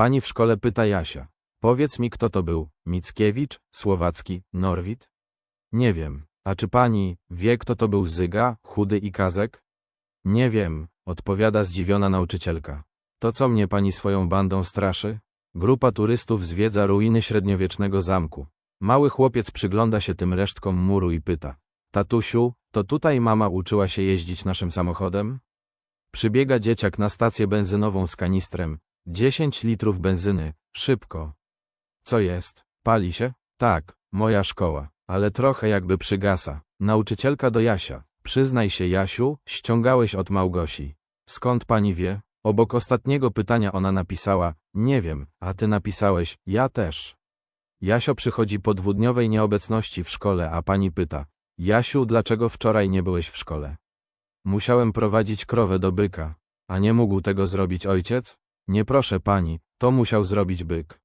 Pani w szkole pyta Jasia. Powiedz mi, kto to był? Mickiewicz, Słowacki, Norwid? Nie wiem. A czy pani wie, kto to był Zyga, Chudy i Kazek? Nie wiem, odpowiada zdziwiona nauczycielka. To co mnie pani swoją bandą straszy? Grupa turystów zwiedza ruiny średniowiecznego zamku. Mały chłopiec przygląda się tym resztkom muru i pyta. Tatusiu, to tutaj mama uczyła się jeździć naszym samochodem? Przybiega dzieciak na stację benzynową z kanistrem. 10 litrów benzyny, szybko. Co jest? Pali się? Tak, moja szkoła, ale trochę jakby przygasa. Nauczycielka do Jasia. Przyznaj się, Jasiu, ściągałeś od Małgosi. Skąd pani wie? Obok ostatniego pytania ona napisała, nie wiem, a ty napisałeś, ja też. Jasio przychodzi po dwudniowej nieobecności w szkole, a pani pyta, Jasiu, dlaczego wczoraj nie byłeś w szkole? Musiałem prowadzić krowę do byka. A nie mógł tego zrobić ojciec? Nie proszę pani, to musiał zrobić byk.